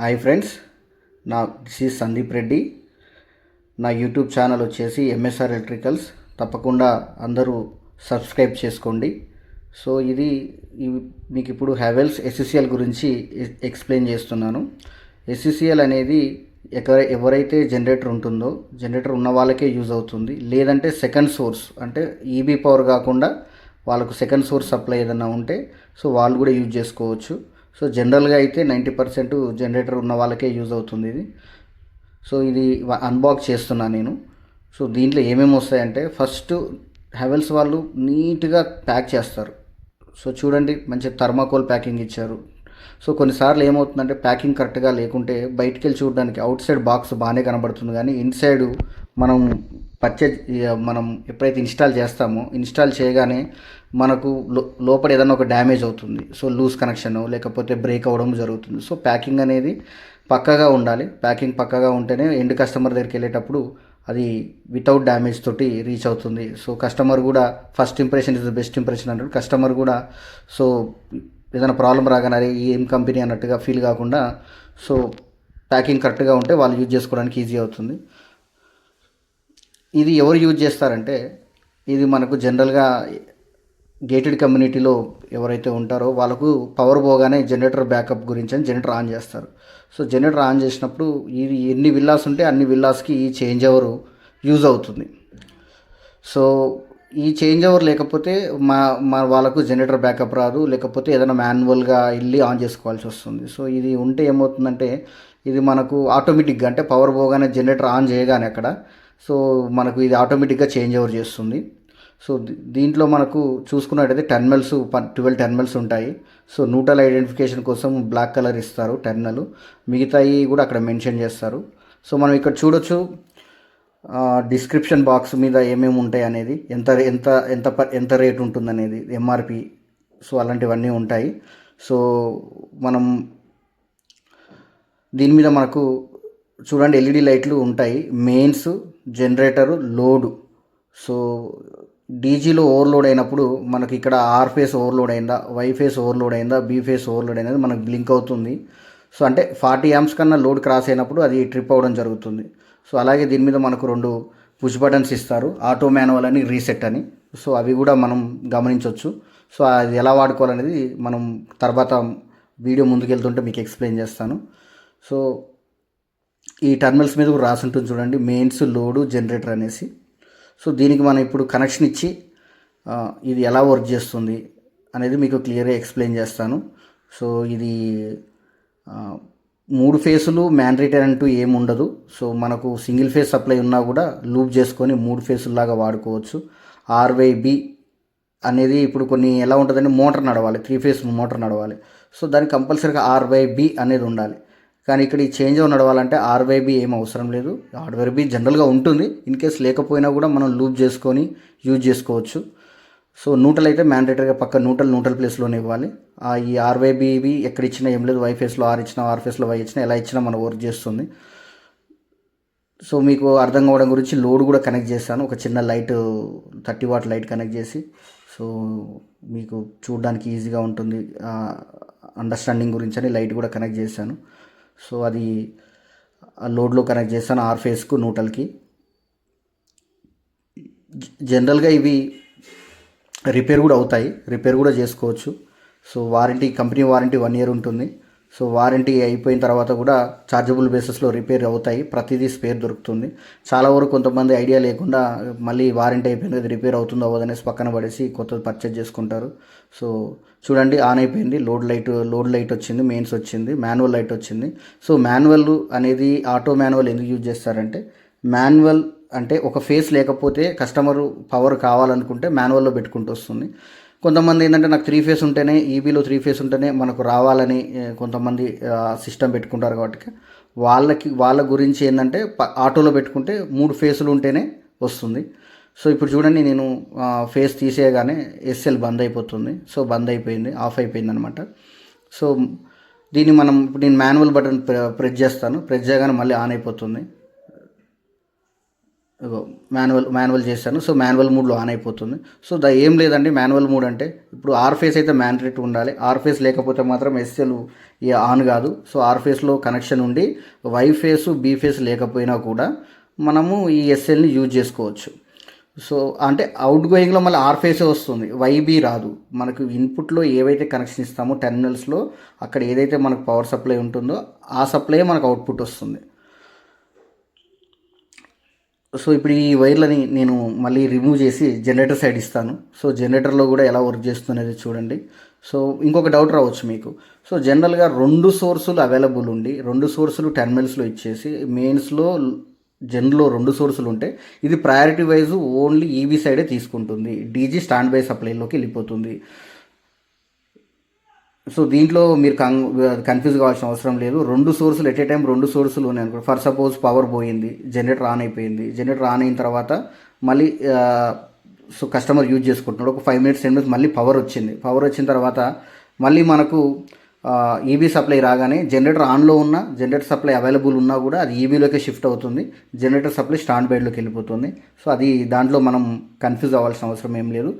Hi friends నా this is Sandeep Reddy. నా YouTube channel వచ్చేసి ఎంఎస్ఆర్ ఎలక్ట్రికల్స్ తప్పకుండా అందరూ సబ్స్క్రైబ్ చేసుకోండి. సో ఇది మీకు ఇప్పుడు హ్యావెల్స్ ఎస్సిసిఎల్ గురించి ఎక్స్ప్లెయిన్ చేస్తున్నాను. ఎస్సిసిఎల్ అనేది ఎక్కడ ఎవరైతే జనరేటర్ ఉంటుందో జనరేటర్ ఉన్న వాళ్ళకే యూజ్ అవుతుంది. లేదంటే సెకండ్ సోర్స్ అంటే ఈబీ పవర్ కాకుండా వాళ్ళకు సెకండ్ సోర్స్ సప్లై ఏదైనా ఉంటే సో వాళ్ళు కూడా యూజ్ చేసుకోవచ్చు. సో జనరల్గా అయితే నైంటీ పర్సెంట్ జనరేటర్ ఉన్న వాళ్ళకే యూజ్ అవుతుంది ఇది. సో ఇది అన్బాక్స్ చేస్తున్నా నేను. సో దీంట్లో ఏమేమి వస్తాయంటే ఫస్ట్ హెవెల్స్ వాళ్ళు నీట్గా ప్యాక్ చేస్తారు. సో చూడండి మంచి థర్మాకోల్ ప్యాకింగ్ ఇచ్చారు. సో కొన్నిసార్లు ఏమవుతుందంటే ప్యాకింగ్ కరెక్ట్గా లేకుంటే బయటికి వెళ్ళి చూడడానికి అవుట్ సైడ్ బాక్స్ బాగానే కనబడుతుంది కానీ ఇన్సైడ్ మనం పర్చేజ్ మనం ఎప్పుడైతే ఇన్స్టాల్ చేస్తామో ఇన్స్టాల్ చేయగానే మనకు లో లోపల ఏదైనా ఒక డ్యామేజ్ అవుతుంది. సో లూజ్ కనెక్షన్ లేకపోతే బ్రేక్ అవ్వడం జరుగుతుంది. సో ప్యాకింగ్ అనేది పక్కగా ఉండాలి. ప్యాకింగ్ పక్కగా ఉంటేనే ఎండ్ కస్టమర్ దగ్గరికి వెళ్ళేటప్పుడు అది వితౌట్ డ్యామేజ్ తోటి రీచ్ అవుతుంది. సో కస్టమర్ కూడా first impression is the best impression అంటారు. కస్టమర్ కూడా సో ఏదైనా ప్రాబ్లం రాగానే ఏం కంపెనీ అన్నట్టుగా ఫీల్ కాకుండా సో ప్యాకింగ్ కరెక్ట్గా ఉంటే వాళ్ళు యూజ్ చేసుకోవడానికి ఈజీ అవుతుంది. ఇది ఎవరు యూజ్ చేస్తారంటే ఇది మనకు జనరల్గా గేటెడ్ కమ్యూనిటీలో ఎవరైతే ఉంటారో వాళ్ళకు పవర్ పోగానే జనరేటర్ బ్యాకప్ గురించి అని జనరేటర్ ఆన్ చేస్తారు. సో జనరేటర్ ఆన్ చేసినప్పుడు ఇది ఎన్ని విల్లాస్ ఉంటే అన్ని విల్లాస్కి ఈ చేంజ్ ఓవర్ యూజ్ అవుతుంది. సో ఈ చేంజ్ ఓవర్ లేకపోతే మా మా వాళ్ళకు జనరేటర్ బ్యాకప్ రాదు లేకపోతే ఏదైనా మాన్యువల్గా వెళ్ళి ఆన్ చేసుకోవాల్సి వస్తుంది. సో ఇది ఉంటే ఏమవుతుందంటే ఇది మనకు ఆటోమేటిక్గా అంటే పవర్ పోగానే జనరేటర్ ఆన్ చేయగానే అక్కడ సో మనకు ఇది ఆటోమేటిక్గా చేంజ్ ఓవర్ చేస్తుంది. సో దీ- దీంట్లో మనకు చూసుకున్నట్టయితే టెర్మినల్స్ ట్వెల్వ్ టెర్మినల్స్ ఉంటాయి. సో నూటల్ ఐడెంటిఫికేషన్ కోసం బ్లాక్ కలర్ ఇస్తారు టెర్మినల్ మిగతాయి కూడా అక్కడ మెన్షన్ చేస్తారు. సో మనం ఇక్కడ చూడొచ్చు డిస్క్రిప్షన్ బాక్స్ మీద ఏమేమి ఉంటాయి అనేది ఎంత ఎంత ఎంత ప- ఎంత రేట్ ఉంటుంది అనేది ఎంఆర్పి సో అలాంటివన్నీ ఉంటాయి. సో మనం దీని మీద మనకు చూడండి ఎల్ఈడి లైట్లు ఉంటాయి. Mains generator load. సో డీజీలో ఓవర్లోడ్ అయినప్పుడు మనకి ఇక్కడ ఆర్ ఫేస్ ఓవర్లోడ్ అయిందా వై ఫేస్ ఓవర్లోడ్ అయిందా బీ ఫేస్ ఓవర్లోడ్ అయినది మనకు బ్లింక్ అవుతుంది. సో అంటే ఫార్టీ యామ్స్ కన్నా లోడ్ క్రాస్ అయినప్పుడు అది ట్రిప్ అవ్వడం జరుగుతుంది. సో అలాగే దీని మీద మనకు రెండు పుష్ బటన్స్ ఇస్తారు ఆటో మాన్యువల్ అని రీసెట్ అని. సో అవి కూడా మనం గమనించవచ్చు సో అది ఎలా వాడుకోవాలనేది మనం తర్వాత వీడియో ముందుకెళ్తుంటే మీకు ఎక్స్ప్లెయిన్ చేస్తాను. సో ఈ టర్మినల్స్ మీద కూడా రాసి ఉంటుంది చూడండి. మెయిన్స్ లోడు జనరేటర్ అనేసి. సో దీనికి మనం ఇప్పుడు కనెక్షన్ ఇచ్చి ఇది ఎలా వర్క్ చేస్తుంది అనేది మీకు క్లియర్గా ఎక్స్ప్లెయిన్ చేస్తాను. సో ఇది మూడు ఫేసులు మ్యాండేటరీ అంటూ ఏమి ఉండదు. సో మనకు సింగిల్ ఫేస్ సప్లై ఉన్నా కూడా లూప్ చేసుకొని మూడు ఫేసుల్లాగా వాడుకోవచ్చు. ఆర్వై బి అనేది ఇప్పుడు కొన్ని ఎలా ఉంటుందంటే మోటార్ నడవాలి. త్రీ ఫేస్ మోటార్ నడవాలి. సో దానికి కంపల్సరీగా ఆర్వై బి అనేది ఉండాలి. కానీ ఇక్కడ ఈ చేంజ్ ఓవర్ నడవాలంటే ఆర్వైబీ ఏం అవసరం లేదు. ఆర్ జనరల్గా ఉంటుంది. ఇన్ కేస్ లేకపోయినా కూడా మనం లూప్ చేసుకొని యూజ్ చేసుకోవచ్చు. సో నూటలు అయితే మ్యాండేటరీగా పక్క నూటలు నూటల ప్లేస్లోనే ఇవ్వాలి. ఈ ఆర్వైబీవి ఎక్కడ ఇచ్చినా ఏం లేదు. వైఫేస్లో ఆర్ ఇచ్చినా ఆర్ఫేస్లో వై ఇచ్చినా ఎలా ఇచ్చినా మనం వర్క్ చేస్తుంది. సో మీకు అర్థం కావడం గురించి లోడ్ కూడా కనెక్ట్ చేశాను ఒక చిన్న light thirty watt light connect చేసి. సో మీకు చూడడానికి ఈజీగా ఉంటుంది. అండర్స్టాండింగ్ గురించి అని లైట్ కూడా కనెక్ట్ చేశాను సో అది లోడ్లో కనెక్ట్ చేస్తాను ఆర్ ఫేస్కు నూటల్కి. జనరల్గా ఇవి రిపేర్ కూడా అవుతాయి. రిపేర్ కూడా చేసుకోవచ్చు. So warranty company warranty one year ఉంటుంది. సో వారంటీ అయిపోయిన తర్వాత కూడా చార్జబుల్ బేసిస్లో రిపేర్ అవుతాయి. ప్రతిదీ స్పేర్ దొరుకుతుంది. చాలా వరకు కొంతమంది ఐడియా లేకుండా మళ్ళీ వారంటీ అయిపోయింది అది రిపేర్ అవుతుందో అవ్వదనేసి పక్కన పడేసి కొత్తది పర్చేజ్ చేసుకుంటారు. సో చూడండి ఆన్ అయిపోయింది. లోడ్ లైట్ లోడ్ లైట్ వచ్చింది మెయిన్స్ వచ్చింది మాన్యువల్ లైట్ వచ్చింది. సో మాన్యువల్ అనేది ఆటో మాన్యువల్ ఎందుకు యూజ్ చేస్తారంటే మాన్యువల్ అంటే ఒక ఫేస్ లేకపోతే కస్టమర్ పవర్ కావాలనుకుంటే మాన్యువల్లో పెట్టుకుంటూ వస్తుంది. కొంతమంది ఏంటంటే నాకు త్రీ ఫేస్ ఉంటేనే ఈబీలో త్రీ ఫేస్ ఉంటేనే మనకు రావాలని కొంతమంది సిస్టమ్ పెట్టుకుంటారు కాబట్టి వాళ్ళకి వాళ్ళ గురించి ఏంటంటే ప- ఆటోలో పెట్టుకుంటే మూడు ఫేసులు ఉంటేనే వస్తుంది. సో ఇప్పుడు చూడండి నేను ఫేస్ తీసేయగానే ఎస్ఎల్ బంద్ అయిపోతుంది. సో బంద్ అయిపోయింది ఆఫ్ అయిపోయింది అనమాట సో దీన్ని మనం ఇప్పుడు నేను మాన్యువల్ బటన్ ప్రెస్ చేస్తాను. ప్రెస్ చేయగానే మళ్ళీ ఆన్ అయిపోతుంది. మాన్యువల్ మాన్యువల్ చేశాను. సో మాన్యువల్ మూడ్లో ఆన్ అయిపోతుంది. సో దా ఏం లేదండి. మాన్యువల్ మూడ్ అంటే ఇప్పుడు ఆర్ ఫేస్ అయితే మ్యాండరేట్ ఉండాలి. ఆర్ ఫేస్ లేకపోతే మాత్రం ఎస్ఎల్ ఆన్ కాదు. సో ఆర్ ఫేస్లో కనెక్షన్ ఉండి వై ఫేస్ ఫేస్ లేకపోయినా కూడా మనము ఈ ఎస్ఎల్ని యూజ్ చేసుకోవచ్చు. సో అంటే అవుట్ గోయింగ్లో మళ్ళీ ఆర్ ఫేసే వస్తుంది. వైబీ రాదు. మనకు ఇన్పుట్లో ఏవైతే కనెక్షన్ ఇస్తామో టెర్మినల్స్లో అక్కడ ఏదైతే మనకు పవర్ సప్లై ఉంటుందో ఆ సప్లై మనకు అవుట్పుట్ వస్తుంది. సో ఇప్పుడు ఈ వైర్లని నేను మళ్ళీ రిమూవ్ చేసి జనరేటర్ సైడ్ ఇస్తాను. సో జనరేటర్లో కూడా ఎలా వర్క్ చేస్తున్నది చూడండి. సో ఇంకొక డౌట్ రావచ్చు మీకు. సో జనరల్గా రెండు సోర్సులు అవైలబుల్ ఉండి రెండు సోర్సులు టెర్మినల్స్లో ఇచ్చేసి మెయిన్స్లో జనరల్లో రెండు సోర్సులు ఉంటే ఇది ప్రయారిటీ వైజ్ ఓన్లీ ఈవీ సైడే తీసుకుంటుంది. డీజీ స్టాండ్ బై సప్లైలోకి వెళ్ళిపోతుంది. సో దీంట్లో మీరు కన్ కన్ఫ్యూజ్ కావాల్సిన అవసరం లేదు. రెండు సోర్సులు ఎట్ ఏ టైం రెండు సోర్సులు ఉన్నాయి అనుకో ఫర్ సపోజ్ పవర్ పోయింది జనరేటర్ ఆన్ అయిపోయింది. జనరేటర్ ఆన్ అయిన తర్వాత మళ్ళీ సో కస్టమర్ యూజ్ చేసుకుంటున్నాడు. ఒక ఫైవ్ మినిట్స్ టెన్ మినిట్స్ మళ్ళీ పవర్ వచ్చింది. పవర్ వచ్చిన తర్వాత మళ్ళీ మనకు ఈబీ సప్లై రాగానే జనరేటర్ ఆన్లో ఉన్న జనరేటర్ సప్లై అవైలబుల్ ఉన్నా కూడా అది ఈబీలోకి షిఫ్ట్ అవుతుంది. జనరేటర్ సప్లై స్టాండ్ బైడ్లోకి వెళ్ళిపోతుంది. సో అది దాంట్లో మనం కన్ఫ్యూజ్ అవ్వాల్సిన అవసరం ఏం లేదు.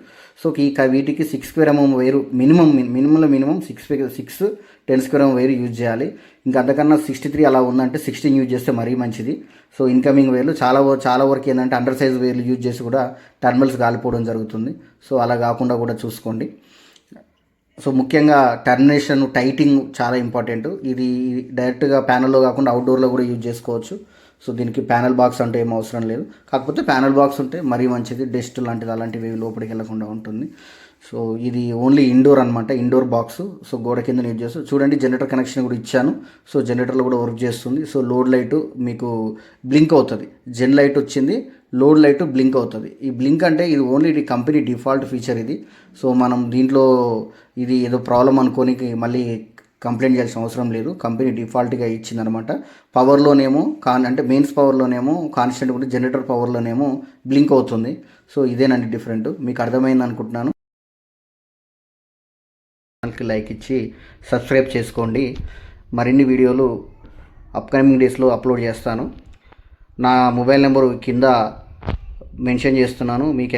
సో ఈ వీటికి six square mm wire minimum మినిమంలో minimum six six ten square mm wire use చేయాలి. ఇంకా అంతకన్నా సిక్స్టీ త్రీ అలా ఉందంటే సిక్స్టీన్ యూజ్ చేస్తే మరీ మంచిది. సో ఇన్కమింగ్ వేర్లు చాలా చాలా వరకు ఏంటంటే అండర్ సైజ్ వేర్లు యూజ్ చేసి కూడా టర్మినల్స్ కాలిపోవడం జరుగుతుంది. సో అలా కాకుండా కూడా చూసుకోండి. సో ముఖ్యంగా టర్మినేషన్ టైటింగ్ చాలా ఇంపార్టెంట్ ఇది డైరెక్ట్గా ప్యానల్లో కాకుండా అవుట్డోర్లో కూడా యూజ్ చేసుకోవచ్చు. సో దీనికి ప్యానల్ బాక్స్ అంటే ఏం అవసరం లేదు. కాకపోతే ప్యానల్ బాక్స్ ఉంటే మరీ మంచిది. డస్ట్ లాంటిది అలాంటివి లోపలికి వెళ్ళకుండా ఉంటుంది. సో ఇది ఓన్లీ ఇండోర్ అనమాట ఇండోర్ బాక్స్ సో గోడ కింద యూజ్ చేస్తాను చూడండి జనరేటర్ కనెక్షన్ కూడా ఇచ్చాను. సో జనరేటర్లో కూడా వర్క్ చేస్తుంది. సో లోడ్ లైట్ మీకు బ్లింక్ అవుతుంది. జెన్ లైట్ వచ్చింది. లోడ్ లైట్ బ్లింక్ అవుతుంది. ఈ బ్లింక్ అంటే ఇది ఓన్లీ ఇది కంపెనీ డిఫాల్ట్ ఫీచర్ ఇది. సో మనం దీంట్లో ఇది ఏదో ప్రాబ్లం అనుకోనికి మళ్ళీ కంప్లైంట్ చేయాల్సిన అవసరం లేదు. కంపెనీ డిఫాల్ట్గా ఇచ్చిందనమాట. పవర్లోనేమో కాన్ అంటే మెయిన్స్ పవర్లోనేమో కాన్స్టెంట్ కూడా జనరేటర్ పవర్లోనేమో బ్లింక్ అవుతుంది. సో ఇదేనండి డిఫరెంట్. మీకు అర్థమైంది అనుకుంటున్నాను. ఛానల్కి లైక్ ఇచ్చి సబ్స్క్రైబ్ చేసుకోండి. మరిన్ని వీడియోలు అప్కమింగ్ డేస్లో అప్లోడ్ చేస్తాను. నా మొబైల్ నెంబరు కింద మెన్షన్ చేస్తున్నాను. మీకు